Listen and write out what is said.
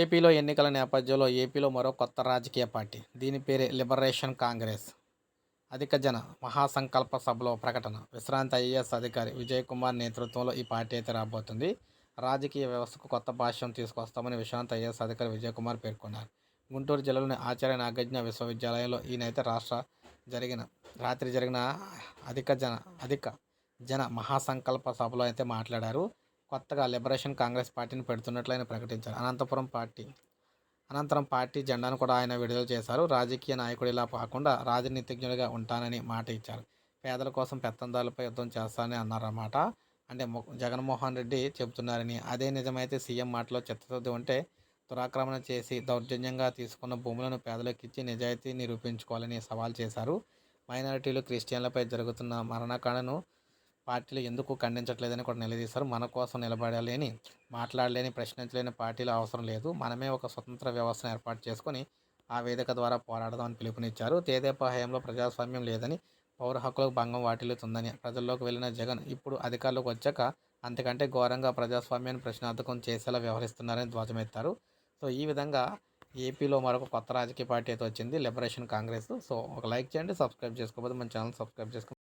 ఏపీలో ఎన్నికల నేపథ్యంలో ఏపీలో మరో కొత్త రాజకీయ పార్టీ. దీని పేరే లిబరేషన్ కాంగ్రెస్. అధిక జన మహాసంకల్ప సభలో ప్రకటన. విశ్రాంతి ఐఏఎస్ అధికారి విజయ్ కుమార్ నేతృత్వంలో ఈ పార్టీ అయితే రాబోతుంది. రాజకీయ వ్యవస్థకు కొత్త భాష్యం తీసుకొస్తామని విశ్రాంతి ఐఏఎస్ అధికారి విజయ్ కుమార్ పేర్కొన్నారు. గుంటూరు జిల్లాలోని ఆచార్య నాగజ్ఞ విశ్వవిద్యాలయంలో ఈయనైతే రాష్ట్ర జరిగిన రాత్రి జరిగిన అధిక జన అధిక జన మహాసంకల్ప సభలో అయితే మాట్లాడారు. కొత్తగా లిబరేషన్ కాంగ్రెస్ పార్టీని పెడుతున్నట్లు ఆయన ప్రకటించారు. అనంతపురం పార్టీ అనంతరం పార్టీ జెండాను కూడా ఆయన విడుదల చేశారు. రాజకీయ నాయకుడు ఇలా కాకుండా రాజనీతిజ్ఞుడిగా ఉంటానని మాట ఇచ్చారు. పేదల కోసం పెత్తందాలపై యుద్ధం చేస్తానని అన్నారన్నమాట అంటే మొ- జగన్మోహన్ రెడ్డి చెబుతున్నారని. అదే నిజమైతే సీఎం మాటలో చిత్తశుద్ధి ఉంటే దురాక్రమణ చేసి దౌర్జన్యంగా తీసుకున్న భూములను పేదలకు ఇచ్చి నిజాయితీ నిరూపించుకోవాలని సవాల్ చేశారు. మైనారిటీలు క్రిస్టియన్లపై జరుగుతున్న మరణకాండను పార్టీలు ఎందుకు ఖండించట్లేదని కూడా నిలదీశారు. మన కోసం నిలబడాలి మాట్లాడలేని ప్రశ్నించలేని పార్టీలు అవసరం లేదు. మనమే ఒక స్వతంత్ర వ్యవస్థను ఏర్పాటు చేసుకొని ఆ వేదిక ద్వారా పోరాడదామని పిలుపునిచ్చారు. తేదేపా హయాంలో ప్రజాస్వామ్యం లేదని పౌర హక్కులకు భంగం వాటిల్లుతుందని ప్రజల్లోకి వెళ్ళిన జగన్ ఇప్పుడు అధికారులకు వచ్చాక అంతకంటే ఘోరంగా ప్రజాస్వామ్యాన్ని ప్రశ్నార్థకం చేసేలా వ్యవహరిస్తున్నారని ధ్వజమెత్తారు. సో ఈ విధంగా ఏపీలో మరొక కొత్త రాజకీయ పార్టీ అయితే వచ్చింది లిబరేషన్ కాంగ్రెస్. సో ఒక లైక్ చేయండి సబ్స్క్రైబ్ చేసుకోకపోతే మన ఛానల్ సబ్స్క్రైబ్ చేసుకోండి